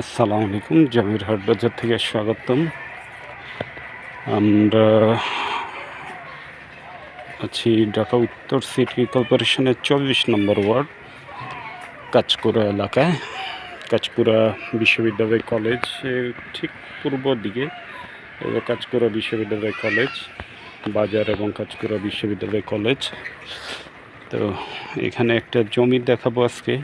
আসসালামু আলাইকুম, জমির হাট বাজার থেকে স্বাগতম। আমরা আছি ঢাকা উত্তর সিটি কর্পোরেশনের চল্লিশ নম্বর ওয়ার্ড কাঁচপুরা এলাকায়। কাঁচপুরা বিশ্ববিদ্যালয় কলেজের ঠিক পূর্ব দিকে কাঁচপুরা বিশ্ববিদ্যালয় কলেজ, বাজার এবং কাঁচপুরা বিশ্ববিদ্যালয় কলেজ। তো এখানে একটা জমি দেখাবো আজকে।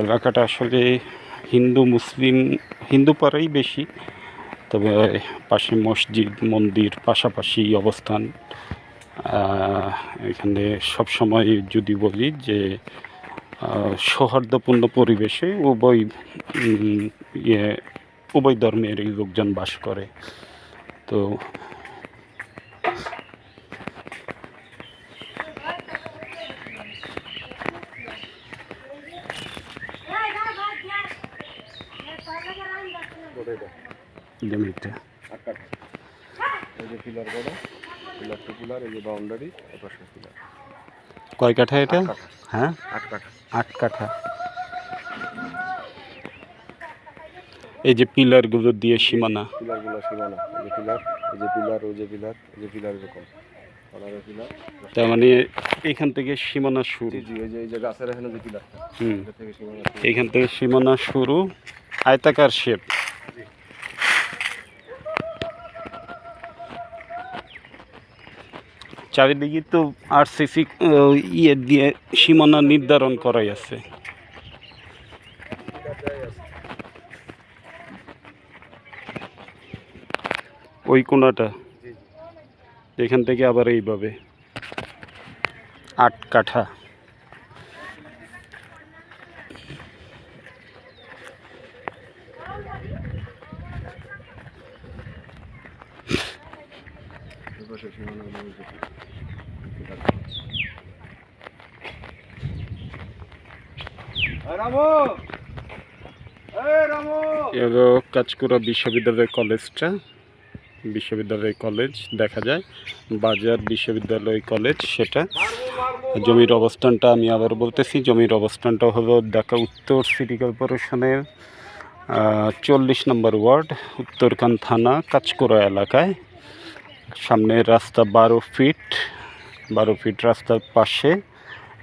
এলাকাটা আসলে হিন্দু, মুসলিম, হিন্দু পাড়াই বেশি। তবে পাশে মসজিদ, মন্দির পাশাপাশি অবস্থান। এখানে সব সময় যদি বলি যে সৌহার্দ্যপূর্ণ পরিবেশে উভয় ইয়ে উভয় ধর্মের লোকজন বাস করে। তো জমিটা এই যে পিলার বড় পিলার টু পিলার এই যে বাউন্ডারি এপাশে পিলার কয় কাঠা। এটা হ্যাঁ? আট কাঠা। আট কাঠা। এই যে পিলারগুলো দিয়ে সীমানা। পিলারগুলো সীমানা। এই যে পিলার এই যে পিলার ওই যে পিলার এই যে পিলার এরকম। কলারের তার মানে এখান থেকে সীমানা শুরু। জি জি এই যে এই যে গাছের এখানে যে পিলার থেকে সীমানা শুরু। এখান থেকে সীমানা শুরু। আয়তাকার শেপ। চারিদিকে তো আর সিসি ইয়ে দিয়ে সীমানা নির্ধারণ করাই আছে। ওই কোনাটা? এখান থেকে আবার এইভাবে। আট কাঠা হলো ওই যে পিলার। এলো কাঁচকুড়া বিশ্ববিদ্যালয় কলেজটা। বিশ্ববিদ্যালয় কলেজ, দেখা যায়। বাজার বিশ্ববিদ্যালয় কলেজ, সেটা। জমির অবস্থানটা আমি আবার বলতেছি। জমির অবস্থানটা হলো ঢাকা উত্তর সিটি কর্পোরেশনের চল্লিশ নম্বর ওয়ার্ড, উত্তরকান থানা, কাঁচকুড়া এলাকায়। সামনে রাস্তা বারো ফিট বারো ফিট রাস্তার পাশে।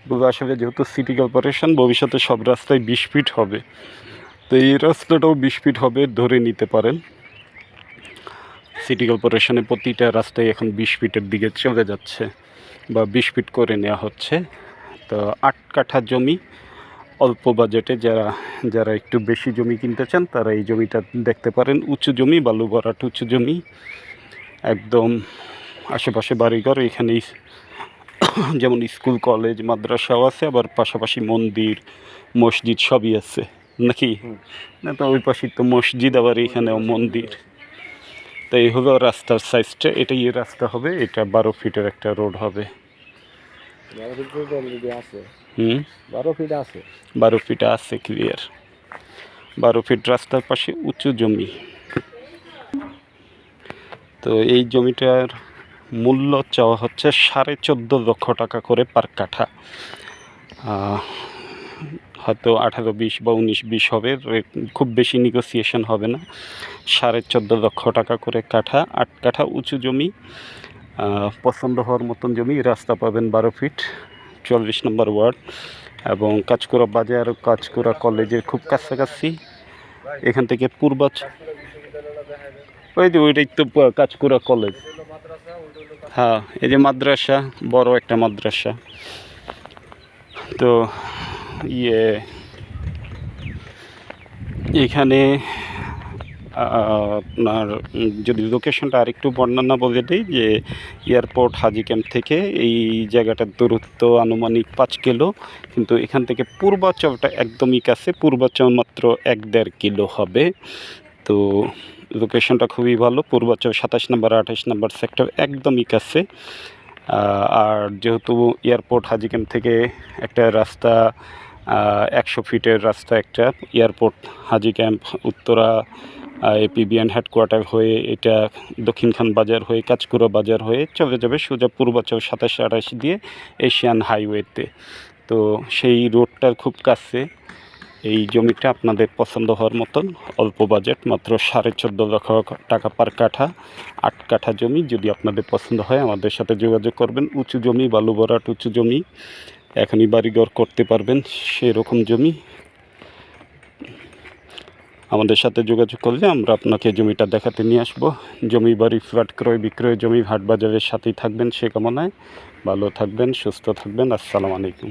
এগুলো আসলে যেহেতু সিটি কর্পোরেশন, ভবিষ্যতে সব রাস্তায় বিশ ফিট হবে। তো এই রাস্তাটাও বিশ ফিট হবে ধরে নিতে পারেন। সিটি কর্পোরেশনের প্রতিটা রাস্তায় এখন বিশ ফিটের দিকে চলে যাচ্ছে বা বিশ ফিট করে নেওয়া হচ্ছে। তো আট কাঠা জমি অল্প বাজেটে যারা যারা একটু বেশি জমি কিনতে চান, তারা এই জমিটা দেখতে পারেন। উঁচু জমি বালু ভরাট উঁচু জমি, একদম আশেপাশে বাড়িঘর, এখানেই যেমন স্কুল কলেজ মাদ্রাসাও আছে আবার পাশাপাশি মন্দির মসজিদ সবই আছে। নাকি? না তো ওই পাশে তো মসজিদ আবার এখানেও মন্দির। তো এই হলো রাস্তার সাইজটা এটাই রাস্তা হবে এটা বারো ফিটের একটা রোড হবে। বারো ফিট আছে। বারো ফিট আছে। ক্লিয়ার বারো ফিট রাস্তার পাশে উঁচু জমি। তো এই জমিটার মূল্য চাওয়া হচ্ছে সাড়ে চোদ্দ লক্ষ টাকা করে পার কাঠা। হয়তো আঠারো বিশ বা উনিশ বিশ হবে খুব বেশি নেগোসিয়েশন হবে না। সাড়ে চোদ্দ লক্ষ টাকা করে কাঠা, আট কাঠা উঁচু জমি পছন্দ হওয়ার মতন জমি, রাস্তা পাবেন বারো ফিট, চল্লিশ নম্বর ওয়ার্ড, এবং কাজকুড়া বাজার কাজকুড়া কলেজের খুব কাছাকাছি। এখান থেকে পূর্বাচ ওই যে ওইটাই তো কাজকুড়া কলেজ হ্যাঁ এই যে মাদ্রাসা, বড় একটা মাদ্রাসা। তো ইয়ে এখানে আপনার যদি লোকেশনটা আরেকটু বর্ণনা বলে দিই, যে এয়ারপোর্ট হাজি ক্যাম্প থেকে এই জায়গাটার দূরত্ব আনুমানিক পাঁচ কিলো, কিন্তু এখান থেকে পূর্বাচলটা একদমই কাছে, পূর্বাচল মাত্র এক দেড় কিলো হবে। তো লোকেশনটা খুবই ভালো। পূর্বাচল সাতাশ নম্বর, আঠাশ নম্বর সেক্টর একদমই কাছে। আর যেহেতু এয়ারপোর্ট হাজি ক্যাম্প থেকে একটা রাস্তা একশো ফিটের রাস্তা একটা airport Haji camp Uttara APBN headquarter হয়ে এটা দক্ষিণখান বাজার হয়ে, কাঁচকুড়া বাজার হয়ে চলে যাবে সোজা পূর্বাচল সাতাশ, আঠাশ দিয়ে এশিয়ান হাইওয়েতে তো সেই রোডটার খুব কাছে। এই জমিটা আপনাদের পছন্দ হওয়ার মতন, অল্প বাজেট, মাত্র সাড়ে চোদ্দ লক্ষ টাকা পার কাঠা, আট কাঠা জমি। যদি আপনাদের পছন্দ হয়, আমাদের সাথে যোগাযোগ করবেন। উঁচু জমি, বালু ভরাট উঁচু জমি, এখনই বাড়িঘর করতে পারবেন সেরকম জমি। আমাদের সাথে যোগাযোগ করলে আমরা আপনাকে জমিটা দেখাতে নিয়ে আসব। জমি বাড়ি, ফ্ল্যাট ক্রয়, বিক্রয়, জমি হাট বাজারের সাথেই থাকবেন সে কামনায়। ভালো থাকবেন, সুস্থ থাকবেন। আসসালামু আলাইকুম।